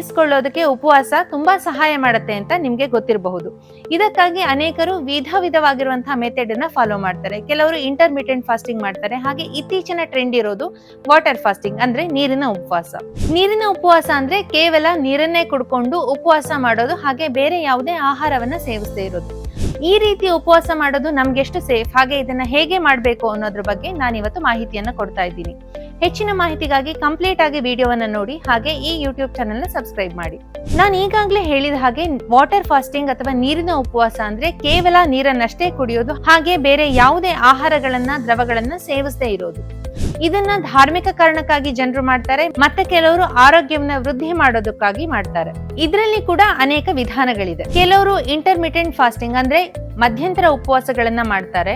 ಇಳಿಸ್ಕೊಳ್ಳೋದಕ್ಕೆ ಉಪವಾಸ ತುಂಬಾ ಸಹಾಯ ಮಾಡುತ್ತೆ ಅಂತ ನಿಮ್ಗೆ ಗೊತ್ತಿರಬಹುದು. ಇದಕ್ಕಾಗಿ ಅನೇಕರು ವಿಧ ವಿಧವಾಗಿರುವಂತಹ ಮೆಥಡ್ ಅನ್ನ ಫಾಲೋ ಮಾಡ್ತಾರೆ. ಕೆಲವರು ಇಂಟರ್ಮಿಟೆಂಟ್ ಫಾಸ್ಟಿಂಗ್ ಮಾಡ್ತಾರೆ. ಹಾಗೆ ಇತ್ತೀಚಿನ ಟ್ರೆಂಡ್ ಇರೋದು ವಾಟರ್ ಫಾಸ್ಟಿಂಗ್ ಅಂದ್ರೆ ನೀರಿನ ಉಪವಾಸ. ನೀರಿನ ಉಪವಾಸ ಅಂದ್ರೆ ಕೇವಲ ನೀರನ್ನೇ ಕುಡ್ಕೊಂಡು ಉಪವಾಸ ಮಾಡೋದು, ಹಾಗೆ ಬೇರೆ ಯಾವುದೇ ಆಹಾರವನ್ನ ಸೇವಿಸದೇ ಇರೋದು. ಈ ರೀತಿ ಉಪವಾಸ ಮಾಡೋದು ನಮ್ಗೆಷ್ಟು ಸೇಫ್ ಹಾಗೆ ಇದನ್ನ ಹೇಗೆ ಮಾಡಬೇಕು ಅನ್ನೋದ್ರ ಬಗ್ಗೆ ನಾನು ಇವತ್ತು ಮಾಹಿತಿಯನ್ನ ಕೊಡ್ತಾ ಇದ್ದೀನಿ. ಹೆಚ್ಚಿನ ಮಾಹಿತಿಗಾಗಿ ಕಂಪ್ಲೀಟ್ ಆಗಿ ವಿಡಿಯೋವನ್ನ ನೋಡಿ ಹಾಗೆ ಈ ಯೂಟ್ಯೂಬ್ ಚಾನೆಲ್ನ ಸಬ್ಸ್ಕ್ರೈಬ್ ಮಾಡಿ. ನಾನು ಈಗಾಗಲೇ ಹೇಳಿದ ಹಾಗೆ ವಾಟರ್ ಫಾಸ್ಟಿಂಗ್ ಅಥವಾ ನೀರಿನ ಉಪವಾಸ ಅಂದ್ರೆ ಕೇವಲ ನೀರನ್ನಷ್ಟೇ ಕುಡಿಯೋದು, ಹಾಗೆ ಬೇರೆ ಯಾವುದೇ ಆಹಾರಗಳನ್ನ, ದ್ರವಗಳನ್ನ ಸೇವಿಸದೇ ಇರೋದು. ಇದನ್ನ ಧಾರ್ಮಿಕ ಕಾರಣಕ್ಕಾಗಿ ಜನರು ಮಾಡ್ತಾರೆ, ಮತ್ತೆ ಕೆಲವರು ಆರೋಗ್ಯವನ್ನ ವೃದ್ಧಿ ಮಾಡೋದಕ್ಕಾಗಿ ಮಾಡ್ತಾರೆ. ಇದರಲ್ಲಿ ಕೂಡ ಅನೇಕ ವಿಧಾನಗಳಿದೆ. ಕೆಲವರು ಇಂಟರ್ಮಿಟೆಂಟ್ ಫಾಸ್ಟಿಂಗ್ ಅಂದ್ರೆ ಮಧ್ಯಂತರ ಉಪವಾಸಗಳನ್ನ ಮಾಡ್ತಾರೆ.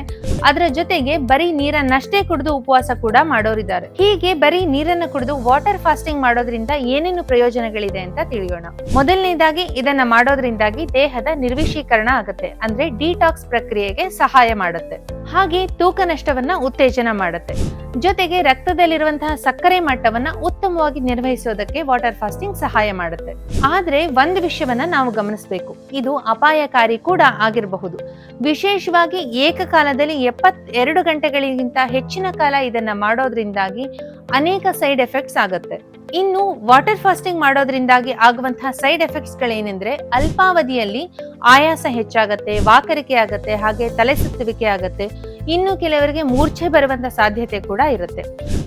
ಅದರ ಜೊತೆಗೆ ಬರೀ ನೀರನ್ನಷ್ಟೇ ಕುಡಿದು ಉಪವಾಸ ಕೂಡ ಮಾಡೋರಿದ್ದಾರೆ. ಹೀಗೆ ಬರೀ ನೀರನ್ನ ಕುಡಿದು ವಾಟರ್ ಫಾಸ್ಟಿಂಗ್ ಮಾಡೋದ್ರಿಂದ ಏನೇನು ಪ್ರಯೋಜನಗಳಿದೆ ಅಂತ ತಿಳಿಯೋಣ. ಮೊದಲನೇದಾಗಿ ಇದನ್ನ ಮಾಡೋದ್ರಿಂದಾಗಿ ದೇಹದ ನಿರ್ವಿಶೀಕರಣ ಆಗುತ್ತೆ. ಅಂದ್ರೆ ಡಿಟಾಕ್ಸ್ ಪ್ರಕ್ರಿಯೆಗೆ ಸಹಾಯ ಮಾಡುತ್ತೆ. ಹಾಗೆ ತೂಕ ನಷ್ಟವನ್ನ ಉತ್ತೇಜನ ಮಾಡುತ್ತೆ. ಜೊತೆಗೆ ರಕ್ತದಲ್ಲಿರುವಂತಹ ಸಕ್ಕರೆ ಮಟ್ಟವನ್ನ ಉತ್ತಮವಾಗಿ ನಿರ್ವಹಿಸೋದಕ್ಕೆ ವಾಟರ್ ಫಾಸ್ಟಿಂಗ್ ಸಹಾಯ ಮಾಡುತ್ತೆ. ಆದ್ರೆ ಒಂದು ವಿಷಯವನ್ನ ನಾವು ಗಮನಿಸಬೇಕು. ಇದು ಅಪಾಯಕಾರಿ ಕೂಡ ಆಗಿರಬಹುದು. ವಿಶೇಷವಾಗಿ ಏಕಕಾಲದಲ್ಲಿ ಎಪ್ಪತ್ತೆರಡು ಗಂಟೆಗಳಿಗಿಂತ ಹೆಚ್ಚಿನ ಕಾಲ ಇದನ್ನ ಮಾಡೋದ್ರಿಂದಾಗಿ ಅನೇಕ ಸೈಡ್ ಎಫೆಕ್ಟ್ಸ್ ಆಗುತ್ತೆ. ಇನ್ನು ವಾಟರ್ ಫಾಸ್ಟಿಂಗ್ ಮಾಡೋದ್ರಿಂದಾಗಿ ಆಗುವಂತಹ ಸೈಡ್ ಎಫೆಕ್ಟ್ಸ್ ಗಳೇನೆಂದ್ರೆ ಅಲ್ಪಾವಧಿಯಲ್ಲಿ ಆಯಾಸ ಹೆಚ್ಚಾಗತ್ತೆ, ವಾಕರಿಕೆ ಆಗತ್ತೆ, ಹಾಗೆ ತಲೆ ಸುತ್ತುವಿಕೆ ಆಗತ್ತೆ. ಇನ್ನು ಕೆಲವರಿಗೆ ಮೂರ್ಛೆ ಬರುವಂತ ಸಾಧ್ಯತೆ ಕೂಡ ಇರುತ್ತೆ.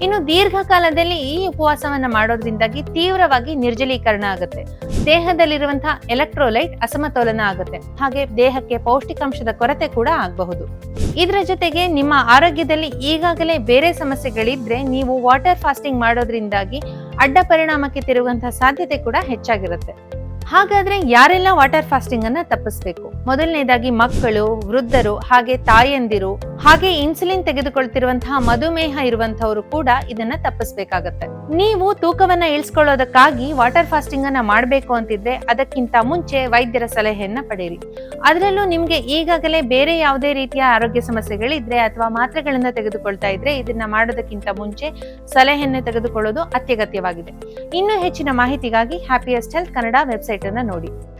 ಇನ್ನು ದೀರ್ಘಕಾಲದಲ್ಲಿ ಈ ಉಪವಾಸವನ್ನ ಮಾಡೋದ್ರಿಂದಾಗಿ ತೀವ್ರವಾಗಿ ನಿರ್ಜಲೀಕರಣ ಆಗುತ್ತೆ. ದೇಹದಲ್ಲಿರುವಂತಹ ಎಲೆಕ್ಟ್ರೋಲೈಟ್ ಅಸಮತೋಲನ ಆಗುತ್ತೆ. ಹಾಗೆ ದೇಹಕ್ಕೆ ಪೌಷ್ಟಿಕಾಂಶದ ಕೊರತೆ ಕೂಡ ಆಗಬಹುದು. ಇದರ ಜೊತೆಗೆ ನಿಮ್ಮ ಆರೋಗ್ಯದಲ್ಲಿ ಈಗಾಗಲೇ ಬೇರೆ ಸಮಸ್ಯೆಗಳಿದ್ರೆ ನೀವು ವಾಟರ್ ಫಾಸ್ಟಿಂಗ್ ಮಾಡೋದ್ರಿಂದಾಗಿ ಅಡ್ಡ ಪರಿಣಾಮಕ್ಕೆ ತಿರುಗುವಂತಹ ಸಾಧ್ಯತೆ ಕೂಡ ಹೆಚ್ಚಾಗಿರುತ್ತೆ. ಹಾಗಾದ್ರೆ ಯಾರೆಲ್ಲ ವಾಟರ್ ಫಾಸ್ಟಿಂಗ್ ಅನ್ನ ತಪ್ಪಿಸ್ಬೇಕು? ಮೊದಲನೇದಾಗಿ ಮಕ್ಕಳು, ವೃದ್ಧರು, ಹಾಗೆ ತಾಯಂದಿರು, ಹಾಗೆ ಇನ್ಸುಲಿನ್ ತೆಗೆದುಕೊಳ್ತಿರುವಂತಹ ಮಧುಮೇಹ ಇರುವಂತವರು ಕೂಡ ಇದನ್ನ ತಪ್ಪಿಸ್ಬೇಕಾಗತ್ತೆ. ನೀವು ತೂಕವನ್ನ ಇಳಿಸ್ಕೊಳ್ಳೋದಕ್ಕಾಗಿ ವಾಟರ್ ಫಾಸ್ಟಿಂಗ್ ಅನ್ನ ಮಾಡಬೇಕು ಅಂತಿದ್ರೆ ಅದಕ್ಕಿಂತ ಮುಂಚೆ ವೈದ್ಯರ ಸಲಹೆಯನ್ನ ಪಡೆಯಿರಿ. ಅದರಲ್ಲೂ ನಿಮ್ಗೆ ಈಗಾಗಲೇ ಬೇರೆ ಯಾವುದೇ ರೀತಿಯ ಆರೋಗ್ಯ ಸಮಸ್ಯೆಗಳಿದ್ರೆ ಅಥವಾ ಮಾತ್ರೆಗಳನ್ನ ತೆಗೆದುಕೊಳ್ತಾ ಇದ್ರೆ ಇದನ್ನ ಮಾಡೋದಕ್ಕಿಂತ ಮುಂಚೆ ಸಲಹೆಯನ್ನು ತೆಗೆದುಕೊಳ್ಳೋದು ಅತ್ಯಗತ್ಯವಾಗಿದೆ. ಇನ್ನೂ ಹೆಚ್ಚಿನ ಮಾಹಿತಿಗಾಗಿ ಹ್ಯಾಪಿಯಸ್ಟ್ ಹೆಲ್ತ್ ಕನ್ನಡ ವೆಬ್ಸೈಟ್ ಅನ್ನ ನೋಡಿ.